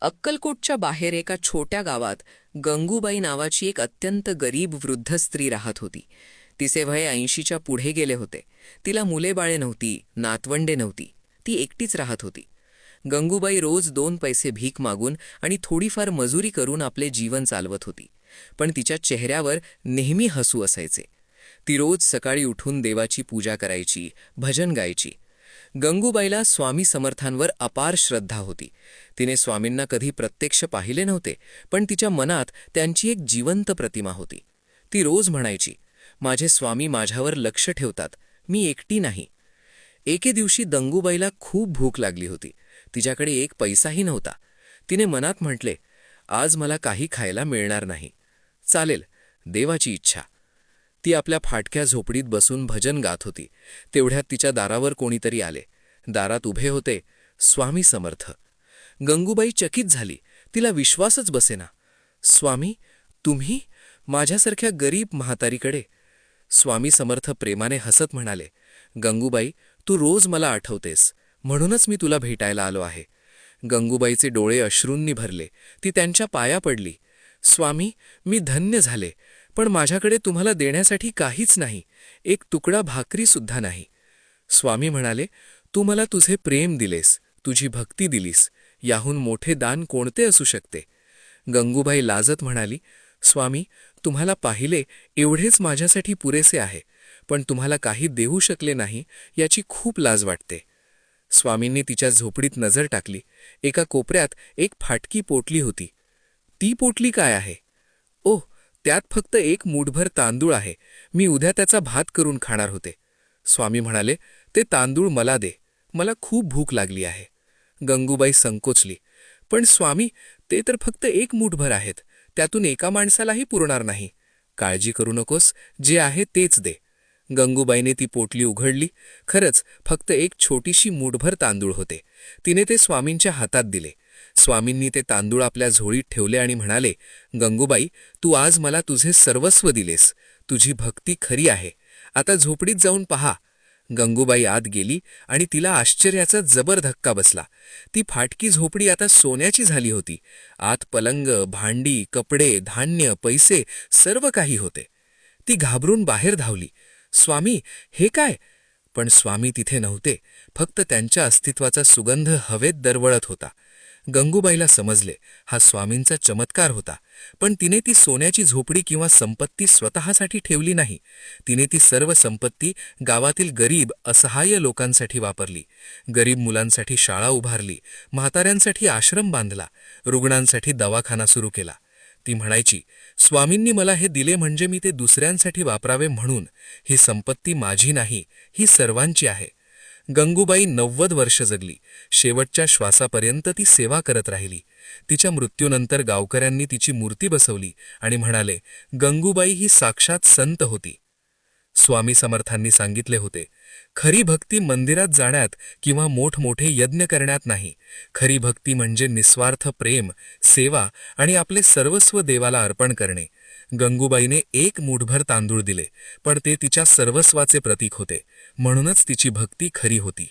अक्कलकोटच्या बाहेर एका छोट्या गावात गंगूबाई नावाची एक अत्यंत गरीब वृद्ध स्त्री राहत होती. तिचे वय ऐंशीच्या पुढे गेले होते. तिला मुलेबाळे नव्हती नातवंडे नव्हती. ती एकटीच राहत होती. गंगूबाई रोज दोन पैसे भीक मागून आणि थोडीफार मजुरी करून आपले जीवन चालवत होती. पण तिच्या चेहऱ्यावर नेहमी हसू असायचे. ती रोज सकाळी उठून देवाची पूजा करायची भजन गायची. गंगूबाईला स्वामी समर्थांवर अपार श्रद्धा होती. तिने स्वामींना कधी प्रत्यक्ष पाहिले नव्हते पण तिच्या मनात त्यांची एक जिवंत प्रतिमा होती. ती रोज म्हणायची माझे स्वामी माझ्यावर लक्ष ठेवतात मी एकटी नाही. एके दिवशी दंगूबाईला खूप भूक लागली होती. तिच्याकडे एक पैसाही नव्हता. तिने मनात म्हटले आज मला काही खायला मिळणार नाही. चालेल देवाची इच्छा. ती आपल्या फाटक्या झोपडीत बसून भजन गात होती. तेवढ्यात तिच्या दारावर कोणीतरी आले. दारात उभे होते स्वामी समर्थ. गंगूबाई चकित झाली. तिला विश्वासच बसेना. स्वामी तुम्ही माझ्यासारख्या गरीब म्हातारीकडे? स्वामी समर्थ प्रेमाने हसत म्हणाले. गंगूबाई तू रोज मला आठवतेस. म्हणूनच मी तुला भेटायला आलो आहे. गंगूबाईचे डोळे अश्रूंनी भरले. ती त्यांच्या पाया पडली. स्वामी मी धन्य झाले. पण माझ्याकडे तुम्हाला देण्यासाठी काहीच नाही. एक तुकडा भाकरीसुद्धा नाही. स्वामी म्हणाले तू मला तुझे प्रेम दिलेस तुझी भक्ती दिलीस. याहून मोठे दान कोणते असू शकते? गंगूबाई लाजत म्हणाली स्वामी तुम्हाला पाहिले एवढेच माझ्यासाठी पुरेसे आहे पण तुम्हाला काही देऊ शकले नाही याची खूप लाज वाटते. स्वामींनी तिच्या झोपडीत नजर टाकली. एका कोपऱ्यात एक फाटकी पोटली होती. ती पोटली काय आहे? ओह त्यात फक्त एक मूठभर तांदूळ आहे. मी उद्या त्याचा भात करून खाणार होते. स्वामी म्हणाले ते तांदूळ मला दे. मला खूप भूक लागली आहे. गंगूबाई संकोचली. पण स्वामी ते तर फक्त एक मूठभर आहेत. त्यातून एका माणसालाही पुरणार नाही. काळजी करू नकोस. जे आहे तेच दे. गंगूबाईने ती पोटली उघडली. खरंच फक्त एक छोटीशी मूठभर तांदूळ होते. तिने ते स्वामींच्या हातात दिले. स्वामींनी ते तांदूळ आपल्या झोळीत ठेवले आणि म्हणाले गंगूबाई तू आज मला तुझे सर्वस्व दिलेस. तुझी भक्ती खरी आहे. आता झोपडीत जाऊन पहा. गंगूबाई आत गेली आणि तिला आश्चर्याचा जबर धक्का बसला. ती फाटकी झोपडी आता सोन्याची झाली होती. आत पलंग भांडी कपडे धान्य पैसे सर्व काही होते. ती घाबरून बाहेर धावली. स्वामी हे काय? पण स्वामी तिथे नव्हते. फक्त त्यांच्या अस्तित्वाचा सुगंध हवेत दरवळत होता. गंगूबाईला समजले. हा स्वामींचा चमत्कार होता. पण तिने ती सोन्याची झोपडी किंवा संपत्ती स्वतःसाठी ठेवली नाही. तिने ती सर्व संपत्ती गावातील गरीब असहाय्य लोकांसाठी वापरली. गरीब मुलांसाठी शाळा उभारली. म्हाताऱ्यांसाठी आश्रम बांधला. रुग्णांसाठी दवाखाना सुरू केला. ती म्हणायची स्वामींनी मला हे दिले म्हणजे मी ते दुसऱ्यांसाठी वापरावे म्हणून. ही संपत्ती माझी नाही ही सर्वांची आहे. गंगूबाई नव्वद वर्ष जगली. शेवटच्या श्वासापर्यंत ती सेवा करत राहिली. तिच्या मृत्यूनंतर गावकऱ्यांनी तिची मूर्ती बसवली आणि म्हणाले गंगूबाई ही साक्षात संत होती. स्वामी समर्थांनी सांगितले होते खरी भक्ती मंदिरात जाण्यात किंवा मोठमोठे यज्ञ करण्यात नाही. खरी भक्ती म्हणजे निस्वार्थ प्रेम सेवा आणि आपले सर्वस्व देवाला अर्पण करणे. गंगूबाईने एक मूठभर तांदूळ दिले पण ते तिच्या सर्वस्वाचे प्रतीक होते. म्हणूनच तिची भक्ती खरी होती.